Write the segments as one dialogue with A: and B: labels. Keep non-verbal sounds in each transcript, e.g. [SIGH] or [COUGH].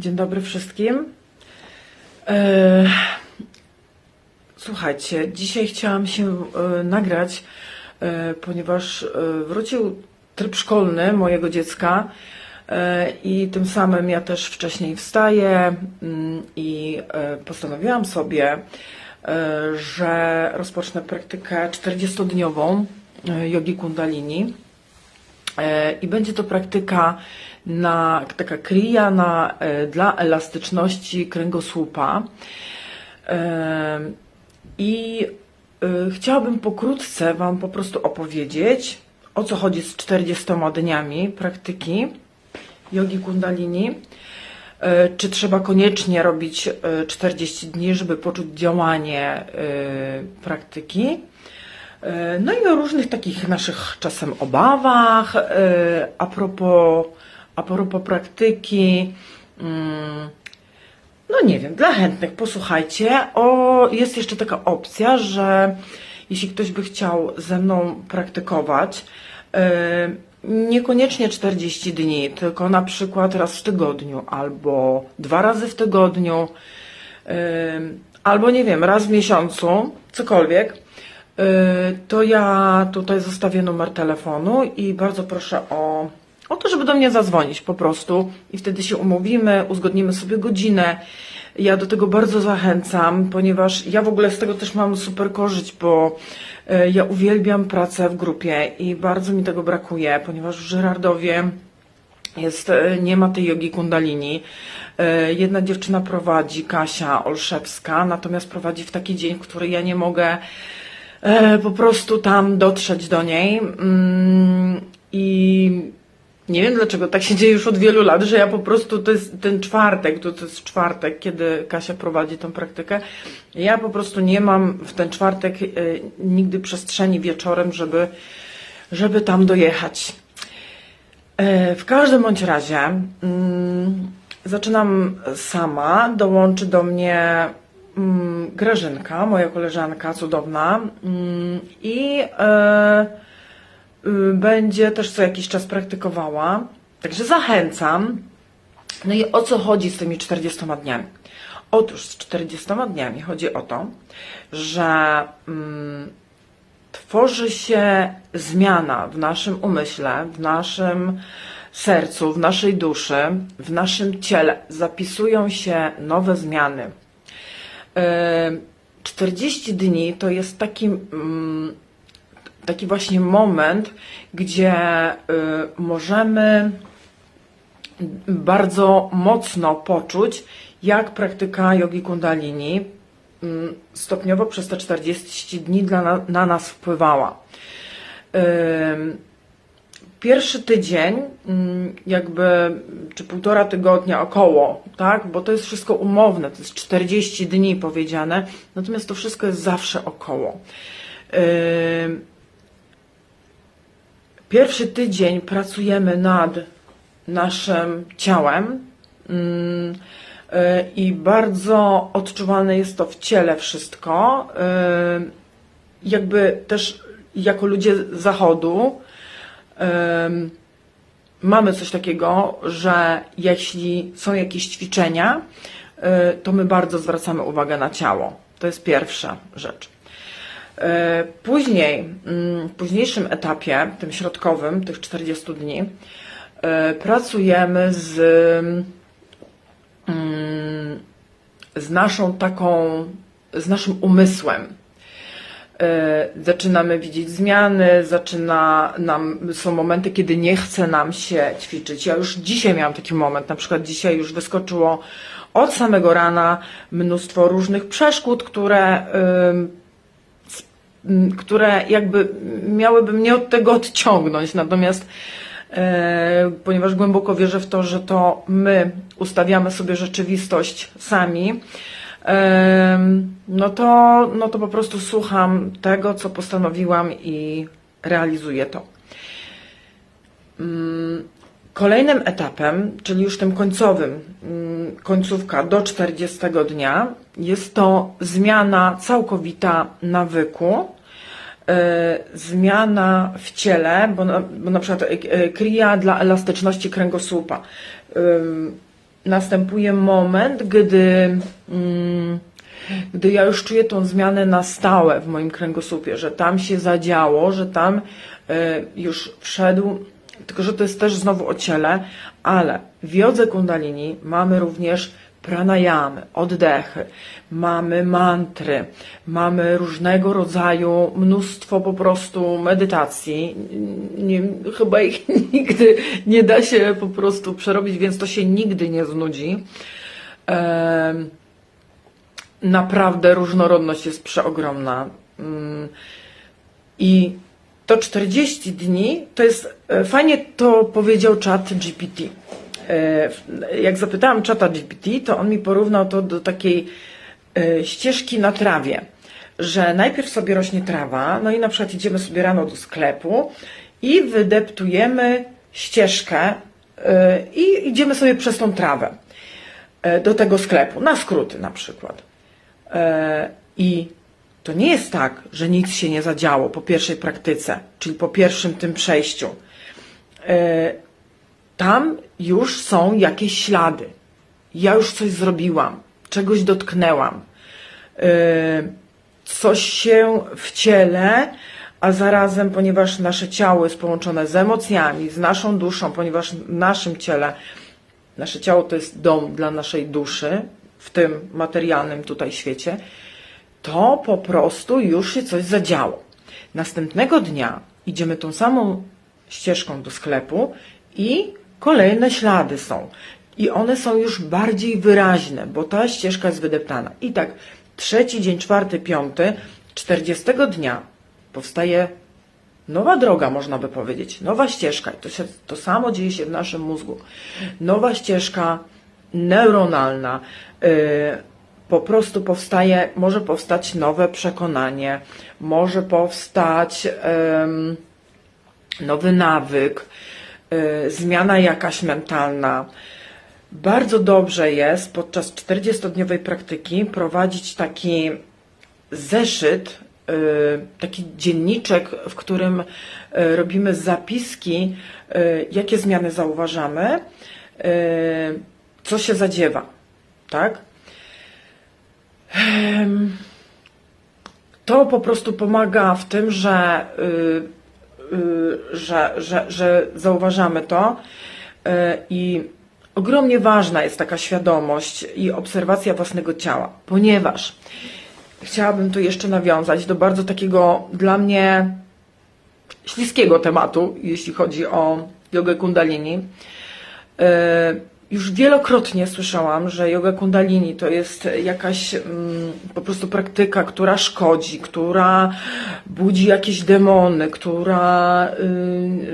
A: Dzień dobry wszystkim. E, Słuchajcie, dzisiaj chciałam się e, nagrać, e, ponieważ wrócił tryb szkolny mojego dziecka i tym samym ja też wcześniej wstaję mm, i postanowiłam sobie, że rozpocznę praktykę 40-dniową e, jogi kundalini. I będzie to praktyka na, taka krija na, e, dla elastyczności kręgosłupa. E, I e, chciałabym pokrótce Wam po prostu opowiedzieć, o co chodzi z 40 dniami praktyki jogi kundalini. Czy trzeba koniecznie robić e, 40 dni, żeby poczuć działanie praktyki? No i o różnych takich naszych czasem obawach, a propos, a propos praktyki. mm, No nie wiem, dla chętnych posłuchajcie. O, jest jeszcze taka opcja, że jeśli ktoś by chciał ze mną praktykować, e, niekoniecznie 40 dni, tylko na przykład raz w tygodniu albo dwa razy w tygodniu, e, albo nie wiem, raz w miesiącu, cokolwiek, e, to ja tutaj zostawię numer telefonu i bardzo proszę o, o to, żeby do mnie zadzwonić po prostu i wtedy się umówimy, uzgodnimy sobie godzinę. Ja do tego bardzo zachęcam, ponieważ ja w ogóle z tego też mam super korzyść, bo e, ja uwielbiam pracę w grupie i bardzo mi tego brakuje, ponieważ w Żyrardowie jest, e, nie ma tej jogi kundalini. E, Jedna dziewczyna prowadzi, Kasia Olszewska, natomiast prowadzi w taki dzień, w który ja nie mogę po prostu tam dotrzeć do niej. Mm, I nie wiem dlaczego tak się dzieje już od wielu lat, że ja po prostu to jest ten czwartek, to, to jest czwartek, kiedy Kasia prowadzi tą praktykę. Ja po prostu nie mam w ten czwartek e, nigdy przestrzeni wieczorem, żeby, żeby tam dojechać. E, W każdym bądź razie mm, zaczynam sama. Dołączy do mnie mm, Grażynka, moja koleżanka cudowna mm, i e, y, będzie też co jakiś czas praktykowała. Także zachęcam. No i o co chodzi z tymi 40 dniami? Otóż z 40 dniami chodzi o to, że mm, tworzy się zmiana w naszym umyśle, w naszym sercu, w naszej duszy, w naszym ciele. Zapisują się nowe zmiany. E, 40 dni to jest taki, mm, taki właśnie moment, gdzie y, możemy bardzo mocno poczuć, jak praktyka jogi kundalini mm, stopniowo przez te 40 dni dla na, na nas wpływała. Pierwszy tydzień, mm, jakby, czy półtora tygodnia około, tak, bo to jest wszystko umowne, to jest 40 dni powiedziane, natomiast to wszystko jest zawsze około. Pierwszy tydzień pracujemy nad naszym ciałem mm, y, i bardzo odczuwalne jest to w ciele wszystko. Y, Jakby też jako ludzie zachodu ym, mamy coś takiego, że jeśli są jakieś ćwiczenia, y, to my bardzo zwracamy uwagę na ciało. To jest pierwsza rzecz. E, Później, mm, w późniejszym etapie, tym środkowym, tych 40 dni, e, pracujemy z, mm, z naszą taką, z naszym umysłem. E, Zaczynamy widzieć zmiany, zaczyna nam, są momenty, kiedy nie chce nam się ćwiczyć. Ja już dzisiaj miałam taki moment, na przykład dzisiaj już wyskoczyło od samego rana mnóstwo różnych przeszkód, które które jakby miałyby mnie od tego odciągnąć. Natomiast e, ponieważ głęboko wierzę w to, że to my ustawiamy sobie rzeczywistość sami, em, no to, no to po prostu słucham tego, co postanowiłam i realizuję to. Kolejnym etapem, czyli już tym końcowym, mm, końcówka do 40 dnia, jest to zmiana całkowita nawyku, e, zmiana w ciele, bo na, bo na przykład e, e, krija dla elastyczności kręgosłupa. Następuje moment, gdy, mm, gdy ja już czuję tą zmianę na stałe w moim kręgosłupie, że tam się zadziało, że tam już wszedł, tylko że to jest też znowu o ciele, ale w jodze kundalini mamy również pranayamy, oddechy, mamy mantry, mamy różnego rodzaju mnóstwo po prostu medytacji. Nie, chyba ich [LAUGHS] nigdy nie da się po prostu przerobić, więc to się nigdy nie znudzi. Naprawdę różnorodność jest przeogromna. Mm, I to 40 dni to jest, e, fajnie to powiedział czat GPT. E, Jak zapytałam czata GPT, to on mi porównał to do takiej e, ścieżki na trawie, że najpierw sobie rośnie trawa, no i na przykład idziemy sobie rano do sklepu i wydeptujemy ścieżkę i idziemy sobie przez tą trawę do tego sklepu, na skróty na przykład. I to nie jest tak, że nic się nie zadziało po pierwszej praktyce, czyli po pierwszym tym przejściu. E, Tam już są jakieś ślady. Ja już coś zrobiłam, czegoś dotknęłam. E, Coś się w ciele, a zarazem, ponieważ nasze ciało jest połączone z emocjami, z naszą duszą, ponieważ w naszym ciele Nasze ciało to jest dom dla naszej duszy w tym materialnym tutaj świecie, to po prostu już się coś zadziało. Następnego dnia idziemy tą samą ścieżką do sklepu i kolejne ślady są. I one są już bardziej wyraźne, bo ta ścieżka jest wydeptana. I tak trzeci dzień, czwarty, piąty, czterdziestego dnia powstaje Nowa droga, można by powiedzieć, nowa ścieżka. I to, się, to samo dzieje się w naszym mózgu. Nowa ścieżka neuronalna. Yy, po prostu powstaje, może powstać nowe przekonanie, może powstać nowy nawyk, yy, zmiana jakaś mentalna. Bardzo dobrze jest podczas 40-dniowej praktyki prowadzić taki zeszyt, y, taki dzienniczek, w którym y, robimy zapiski, jakie zmiany zauważamy, co się zadziewa, tak? To po prostu pomaga w tym, że, y, y, że, że, że zauważamy to y, i ogromnie ważna jest taka świadomość i obserwacja własnego ciała, ponieważ chciałabym tu jeszcze nawiązać do bardzo takiego dla mnie śliskiego tematu, jeśli chodzi o jogę kundalini. Już wielokrotnie słyszałam, że yoga kundalini to jest jakaś mm, po prostu praktyka, która szkodzi, która budzi jakieś demony, która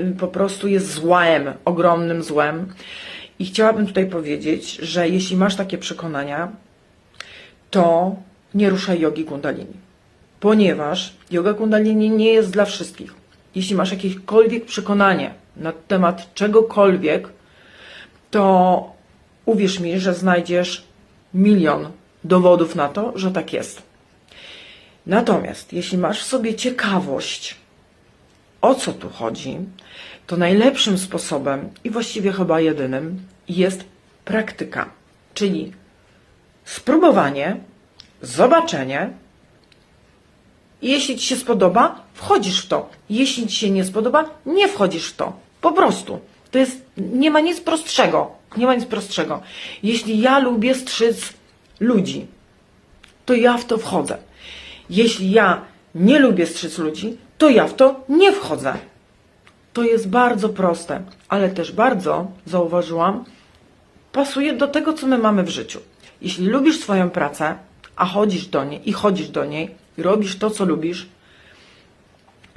A: yy, po prostu jest złem, ogromnym złem. I chciałabym tutaj powiedzieć, że jeśli masz takie przekonania, to nie ruszaj jogi kundalini. Ponieważ yoga kundalini nie jest dla wszystkich. Jeśli masz jakiekolwiek przekonanie na temat czegokolwiek, to uwierz mi, że znajdziesz milion dowodów na to, że tak jest. Natomiast jeśli masz w sobie ciekawość, o co tu chodzi, to najlepszym sposobem i właściwie chyba jedynym jest praktyka, czyli spróbowanie, zobaczenie jeśli Ci się spodoba, wchodzisz w to. Jeśli Ci się nie spodoba, nie wchodzisz w to. Po prostu. To jest, nie ma nic prostszego. Nie ma nic prostszego. Jeśli ja lubię strzyc ludzi, to ja w to wchodzę. Jeśli ja nie lubię strzyc ludzi, to ja w to nie wchodzę. To jest bardzo proste, ale też bardzo, zauważyłam, pasuje do tego, co my mamy w życiu. Jeśli lubisz swoją pracę, a chodzisz do niej i chodzisz do niej, i robisz to, co lubisz,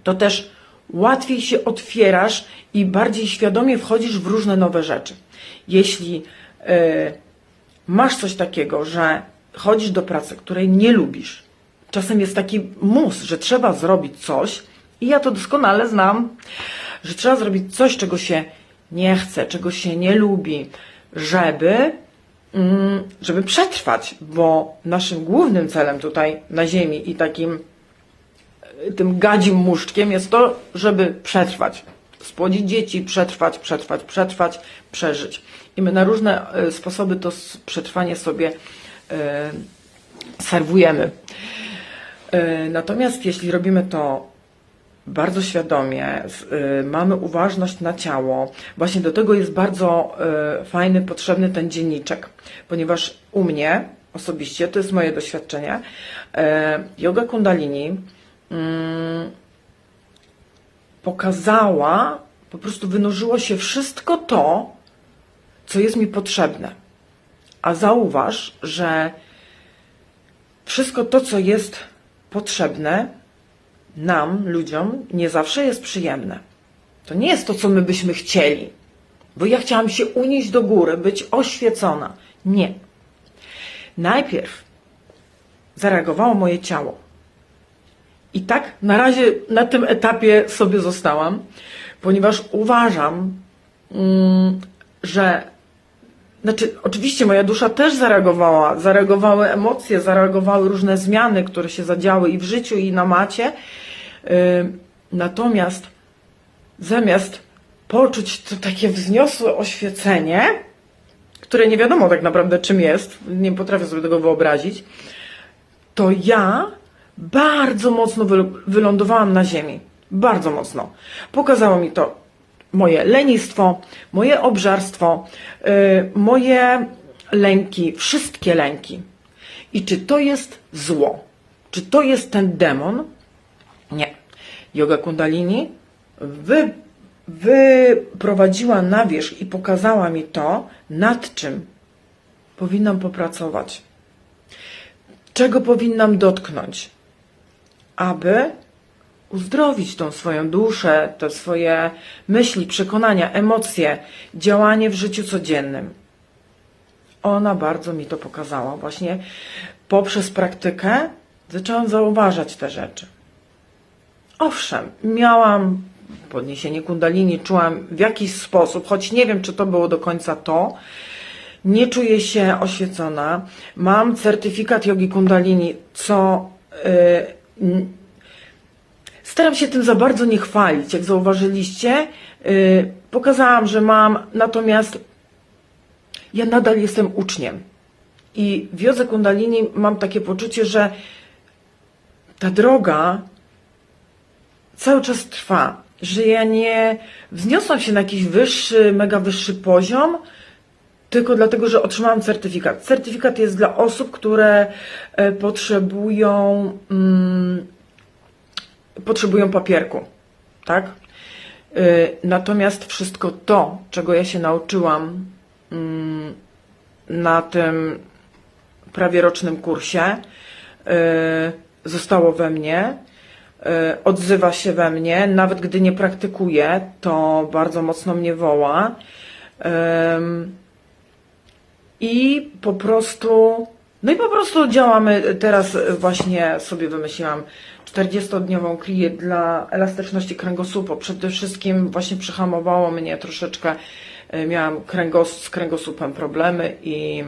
A: to też łatwiej się otwierasz i bardziej świadomie wchodzisz w różne nowe rzeczy. Jeśli e, masz coś takiego, że chodzisz do pracy, której nie lubisz, czasem jest taki mus, że trzeba zrobić coś, i ja to doskonale znam, że trzeba zrobić coś, czego się nie chce, czego się nie lubi, żeby mm, żeby przetrwać, bo naszym głównym celem tutaj na Ziemi i takim tym gadzim muszczkiem jest to, żeby przetrwać. spłodzić dzieci, przetrwać, przetrwać, przetrwać, przeżyć. I my na różne e, sposoby to przetrwanie sobie e, serwujemy. E, Natomiast jeśli robimy to bardzo świadomie, mamy uważność na ciało. Właśnie do tego jest bardzo fajny, potrzebny ten dzienniczek, ponieważ u mnie osobiście, to jest moje doświadczenie, yoga kundalini pokazała, po prostu wynurzyło się wszystko to, co jest mi potrzebne. A zauważ, że wszystko to, co jest potrzebne, nam, ludziom, nie zawsze jest przyjemne. To nie jest to, co my byśmy chcieli. Bo ja chciałam się unieść do góry, być oświecona. Nie. Najpierw zareagowało moje ciało. I tak na razie na tym etapie sobie zostałam, ponieważ uważam, mm, że znaczy, oczywiście moja dusza też zareagowała, zareagowały emocje, zareagowały różne zmiany, które się zadziały i w życiu, i na macie. Natomiast zamiast poczuć to takie wzniosłe oświecenie, które nie wiadomo tak naprawdę czym jest, nie potrafię sobie tego wyobrazić, to ja bardzo mocno wy- wylądowałam na ziemi. Bardzo mocno. Pokazało mi to moje lenistwo, moje obżarstwo, yy, moje lęki, wszystkie lęki. I czy to jest zło? Czy to jest ten demon? Nie. Yoga Kundalini wy, wyprowadziła na wierzch i pokazała mi to, nad czym powinnam popracować. Czego powinnam dotknąć, aby uzdrowić tą swoją duszę, te swoje myśli, przekonania, emocje, działanie w życiu codziennym. Ona bardzo mi to pokazała. Właśnie poprzez praktykę zaczęłam zauważać te rzeczy. Owszem, miałam podniesienie kundalini, czułam w jakiś sposób, choć nie wiem, czy to było do końca to. Nie czuję się oświecona. Mam certyfikat jogi kundalini, co yy, staram się tym za bardzo nie chwalić. Jak zauważyliście, yy, pokazałam, że mam, natomiast ja nadal jestem uczniem. I w jodze kundalini mam takie poczucie, że ta droga cały czas trwa, że ja nie wzniosłam się na jakiś wyższy, mega wyższy poziom, tylko dlatego, że otrzymałam certyfikat. Certyfikat jest dla osób, które e, potrzebują, mm, potrzebują papierku, tak? Y, Natomiast wszystko to, czego ja się nauczyłam mm, na tym prawie rocznym kursie, y, zostało we mnie, odzywa się we mnie, nawet gdy nie praktykuję, to bardzo mocno mnie woła. I po prostu, no i po prostu działamy. Teraz właśnie sobie wymyśliłam 40-dniową klię dla elastyczności kręgosłupu. Przede wszystkim właśnie przyhamowało mnie troszeczkę, y, miałam kręgos, z kręgosłupem problemy i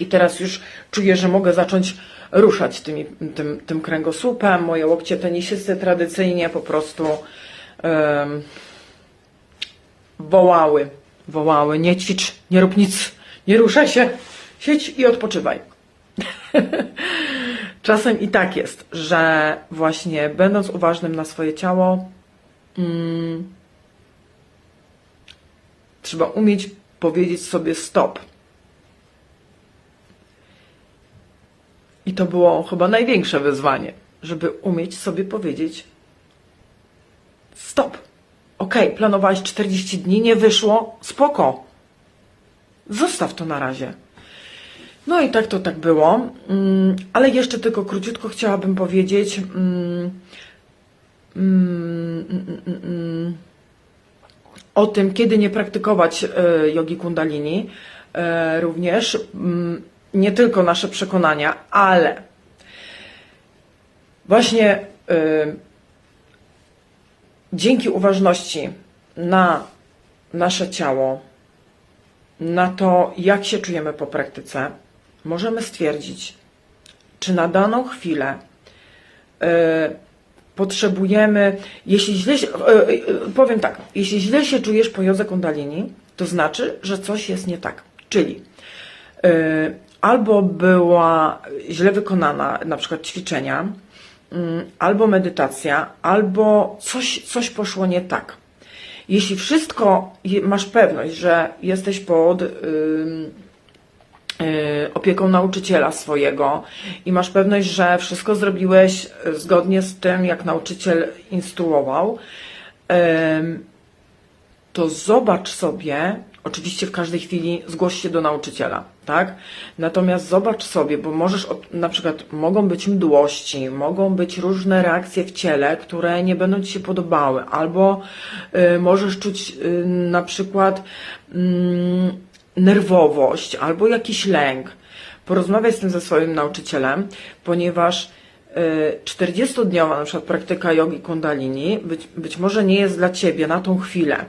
A: i teraz już czuję, że mogę zacząć ruszać tymi, tym, tym kręgosłupem. Moje łokcie tenisisty tradycyjnie po prostu em, wołały, wołały, nie ćwicz, nie rób nic, nie ruszaj się, siedź i odpoczywaj. [LAUGHS] Czasem i tak jest, że właśnie będąc uważnym na swoje ciało, mm, trzeba umieć powiedzieć sobie stop. I to było chyba największe wyzwanie, żeby umieć sobie powiedzieć stop. Okej, planowałeś 40 dni, nie wyszło, spoko. Zostaw to na razie. No i tak to tak było, Mm, ale jeszcze tylko króciutko chciałabym powiedzieć mm, mm, o tym, kiedy nie praktykować e, jogi kundalini. E, Również nie tylko nasze przekonania, ale właśnie y, dzięki uważności na nasze ciało, na to, jak się czujemy po praktyce, możemy stwierdzić, czy na daną chwilę y, potrzebujemy, jeśli źle się, e, e, powiem tak, jeśli źle się czujesz po jodze kundalini, to znaczy, że coś jest nie tak. Czyli e, albo była źle wykonana na przykład ćwiczenia, mm, albo medytacja, albo coś, coś poszło nie tak. Jeśli wszystko masz pewność, że jesteś pod ym, y, opieką nauczyciela swojego i masz pewność, że wszystko zrobiłeś y, zgodnie z tym, jak nauczyciel instruował, ym, to zobacz sobie, oczywiście w każdej chwili zgłoś się do nauczyciela, tak? Natomiast zobacz sobie, bo możesz, na przykład mogą być mdłości, mogą być różne reakcje w ciele, które nie będą Ci się podobały, albo y, możesz czuć y, na przykład mm, nerwowość, albo jakiś lęk. Porozmawiaj z tym ze swoim nauczycielem, ponieważ y, 40-dniowa na przykład praktyka jogi kundalini być, być może nie jest dla Ciebie na tą chwilę.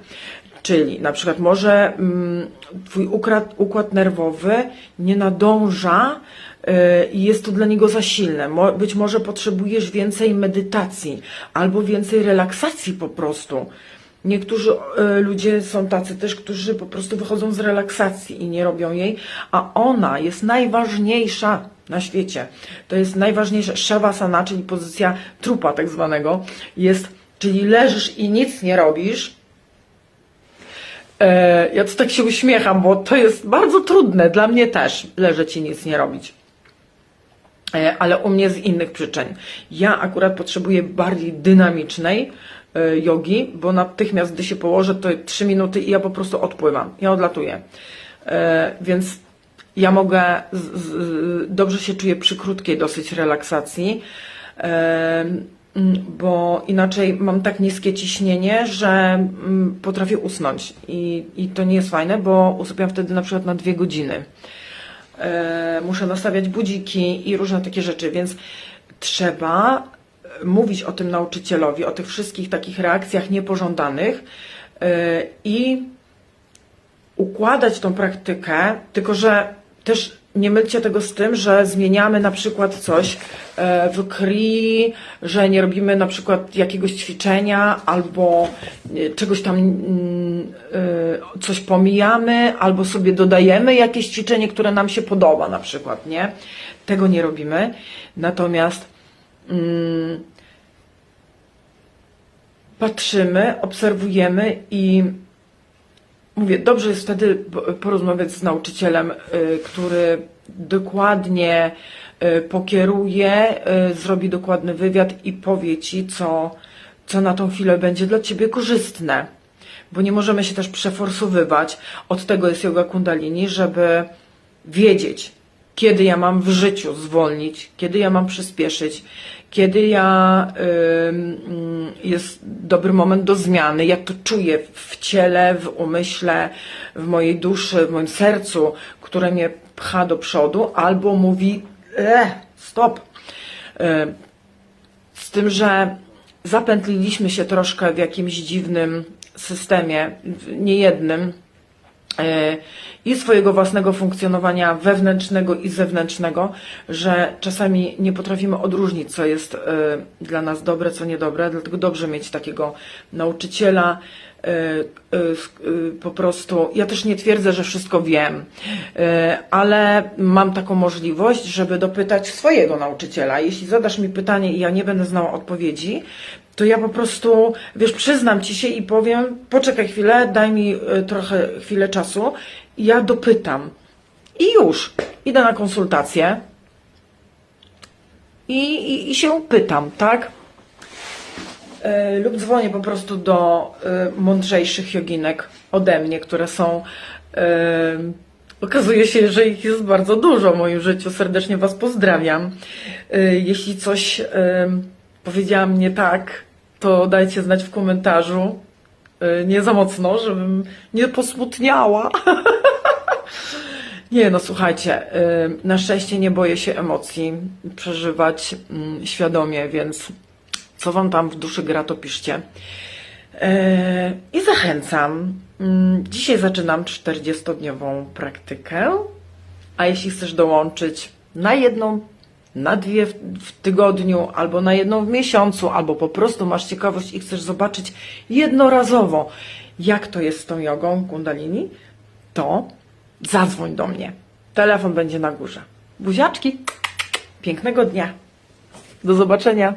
A: Czyli na przykład może mm, Twój układ, układ nerwowy nie nadąża y, i jest to dla niego za silne. Być może potrzebujesz więcej medytacji albo więcej relaksacji po prostu. Niektórzy y, ludzie są tacy też, którzy po prostu wychodzą z relaksacji i nie robią jej, a ona jest najważniejsza na świecie. To jest najważniejsza shavasana, czyli pozycja trupa tak zwanego. Jest, czyli leżysz i nic nie robisz, Ja to tak się uśmiecham, bo to jest bardzo trudne dla mnie też leżeć i nic nie robić. E, Ale u mnie z innych przyczyn. Ja akurat potrzebuję bardziej dynamicznej e, jogi, bo natychmiast, gdy się położę, to 3 minuty i ja po prostu odpływam. Ja odlatuję. E, Więc ja mogę, z, z, dobrze się czuję przy krótkiej dosyć relaksacji, bo inaczej mam tak niskie ciśnienie, że mm, potrafię usnąć i, i to nie jest fajne, bo usypiam wtedy na przykład na dwie godziny. E, muszę nastawiać budziki i różne takie rzeczy, więc trzeba mówić o tym nauczycielowi, o tych wszystkich takich reakcjach niepożądanych e, i układać tą praktykę, tylko że też nie mylcie tego z tym, że zmieniamy na przykład coś e, w krwi, że nie robimy na przykład jakiegoś ćwiczenia albo e, czegoś tam mm, e, coś pomijamy, albo sobie dodajemy jakieś ćwiczenie, które nam się podoba na przykład, nie? Tego nie robimy. Natomiast mm, patrzymy, obserwujemy i Mówię, dobrze jest wtedy po- porozmawiać z nauczycielem, y, który dokładnie y, pokieruje, y, zrobi dokładny wywiad i powie ci, co, co na tą chwilę będzie dla ciebie korzystne. Bo nie możemy się też przeforsowywać. Od tego jest yoga kundalini, żeby wiedzieć, kiedy ja mam w życiu zwolnić, kiedy ja mam przyspieszyć, kiedy ja jest dobry moment do zmiany, jak to czuję w ciele, w umyśle, w mojej duszy, w moim sercu, które mnie pcha do przodu, albo mówi, e, stop. Z tym, że zapętliliśmy się troszkę w jakimś dziwnym systemie, niejednym, i swojego własnego funkcjonowania wewnętrznego i zewnętrznego, że czasami nie potrafimy odróżnić, co jest e, dla nas dobre, co niedobre, dlatego dobrze mieć takiego nauczyciela, e, e, e, po prostu, ja też nie twierdzę, że wszystko wiem, ale mam taką możliwość, żeby dopytać swojego nauczyciela. Jeśli zadasz mi pytanie i ja nie będę znała odpowiedzi, to ja po prostu, wiesz, przyznam ci się i powiem, poczekaj chwilę, daj mi trochę chwilę czasu ja dopytam. I już, idę na konsultację i, i, i się pytam, tak? E, lub dzwonię po prostu do e, mądrzejszych joginek ode mnie, które są. E, okazuje się, że ich jest bardzo dużo w moim życiu. Serdecznie Was pozdrawiam. Jeśli coś powiedziałam nie tak, to dajcie znać w komentarzu. Nie za mocno, żebym nie posmutniała. [LAUGHS] Nie, no słuchajcie, y, na szczęście nie boję się emocji przeżywać mm, świadomie, więc co wam tam w duszy gra, to piszcie. E, I zachęcam. Mm, Dzisiaj zaczynam 40-dniową praktykę, a jeśli chcesz dołączyć na jedną na dwie w, tygodniu, albo na jedną w miesiącu, albo po prostu masz ciekawość i chcesz zobaczyć jednorazowo, jak to jest z tą jogą kundalini, to zadzwoń do mnie. Telefon będzie na górze. Buziaczki, pięknego dnia. Do zobaczenia.